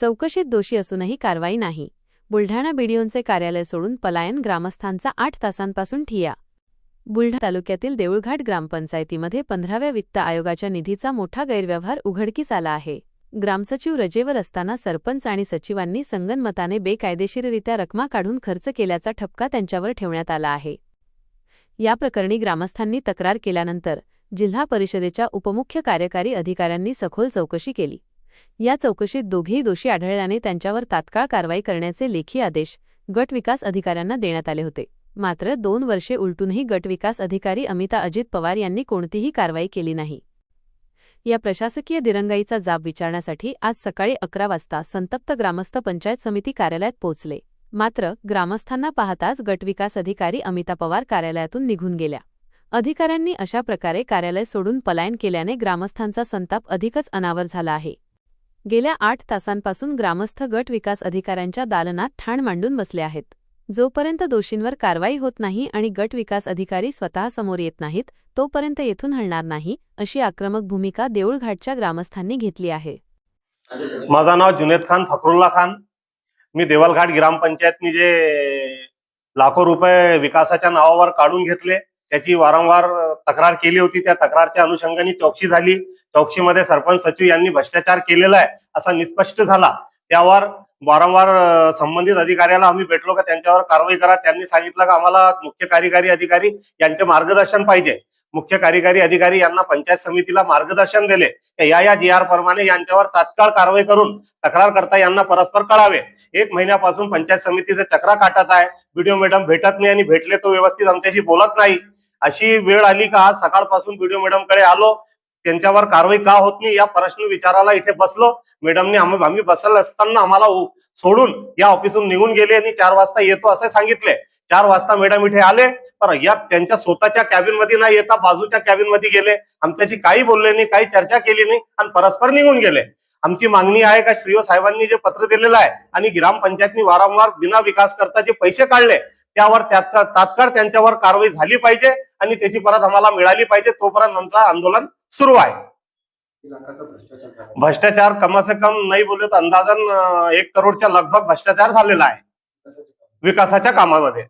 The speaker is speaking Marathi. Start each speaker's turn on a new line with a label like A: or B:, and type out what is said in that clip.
A: चौकशीत दोषी असूनही कारवाई नाही. बुलढाणा बीडीओंचे कार्यालय सोडून पलायन ग्रामस्थांचा आठ तासांपासून ठिया बुलढाणा तालुक्यातील देऊळघाट ग्रामपंचायतीमध्ये पंधराव्या वित्त आयोगाच्या निधीचा मोठा गैरव्यवहार उघडकीस आला आहे. ग्रामसचिव रजेवर असताना सरपंच आणि सचिवांनी संगनमताने बेकायदेशीररित्या रकमा काढून खर्च केल्याचा ठपका त्यांच्यावर ठेवण्यात आला आहे. या प्रकरणी ग्रामस्थांनी तक्रार केल्यानंतर जिल्हा परिषदेच्या उपमुख्य कार्यकारी अधिकाऱ्यांनी सखोल चौकशी केली. या चौकशीत दोघेही दोषी आढळल्याने त्यांच्यावर तात्काळ कारवाई करण्याचे लेखी आदेश गट विकास अधिकाऱ्यांना देण्यात आले होते. मात्र दोन वर्षे उलटूनही गट विकास अधिकारी अमिता अजित पवार यांनी कोणतीही कारवाई केली नाही. या प्रशासकीय दिरंगाईचा जाब विचारण्यासाठी आज सकाळी अकरा वाजता संतप्त ग्रामस्थ पंचायत समिती कार्यालयात पोहोचले. मात्र ग्रामस्थांना पाहताच गटविकास अधिकारी अमिता पवार कार्यालयातून निघून गेल्या. अधिकाऱ्यांनी अशा प्रकारे कार्यालय सोडून पलायन केल्याने ग्रामस्थांचा संताप अधिकच अनावर झाला आहे. गेल्या आठ तासांपासून ग्रामस्थ गट विकास अधिकाऱ्यांच्या दालनात ठाण मांडून बसले आहेत. जोपर्यंत दोषींवर कारवाई होत नाही आणि गट विकास अधिकारी स्वतः समोर येत नाहीत तोपर्यंत येथून हलणार नाही अशी आक्रमक भूमिका देऊळघाटच्या ग्रामस्थांनी घेतली आहे.
B: माझं नाव जुनेद खान फकरुल्ला खान. मी देवलघाट ग्रामपंचायतनी जे लाखो रुपये विकासाच्या नावावर काढून घेतले त्याची वारंवार तक्रार केली होती. त्या तक्रारच्या अनुषंगाने चौकशी झाली. चौकशीमध्ये सरपंच सचिव यांनी भ्रष्टाचार केलेला आहे असा निष्पष्ट झाला. त्यावर वारंवार संबंधित अधिकाऱ्याला आम्ही भेटलो का त्यांच्यावर कारवाई करा. त्यांनी सांगितलं का आम्हाला मुख्य कार्यकारी अधिकारी यांचे मार्गदर्शन पाहिजे. मुख्य कार्यकारी अधिकारी यांना पंचायत समितीला मार्गदर्शन दिले. या या जी आर प्रमाणे यांच्यावर तात्काळ कारवाई करून तक्रारकर्ता यांना परस्पर कळावे. एक महिन्यापासून पंचायत समितीचे चक्रा काटत आहे. व्हिडिओ मॅडम भेटत नाही आणि भेटले तो व्यवस्थित आमच्याशी बोलत नाही. अशी वेळ आली का आज सकाळपासून व्हिडिओ मॅडमकडे आलो. त्यांच्यावर कारवाई का होत नाही या प्रश्न विचारायला इथे बसलो. मॅडमने आम्ही बसले असताना आम्हाला सोडून या ऑफिसून निघून गेले आणि चार वाजता येतो असे सांगितले. चार वाजता मॅडम इथे आले. पर या त्यांच्या स्वतःच्या कॅबिनमध्ये नाही येता बाजूच्या कॅबिनमध्ये गेले. आमच्याशी काही बोलले नाही काही चर्चा केली नाही आणि परस्पर निघून गेले. आमची मागणी आहे का श्रीओ साहेबांनी जे पत्र दिलेलं आहे आणि ग्रामपंचायतनी वारंवार बिना विकास करता जे पैसे काढले. त्यावर तात्काळ त्यांच्यावर कारवाई झाली पाहिजे आणि त्याची परत आम्हाला मिळाली पाहिजे तोपर्यंत आमचं आंदोलन सुरू आहे.
C: भ्रष्टाचार
B: कम से कम नाही बोलले तर अंदाजन एक करोडच्या लगभग भ्रष्टाचार झालेला आहे. विकासाच्या कामामध्ये.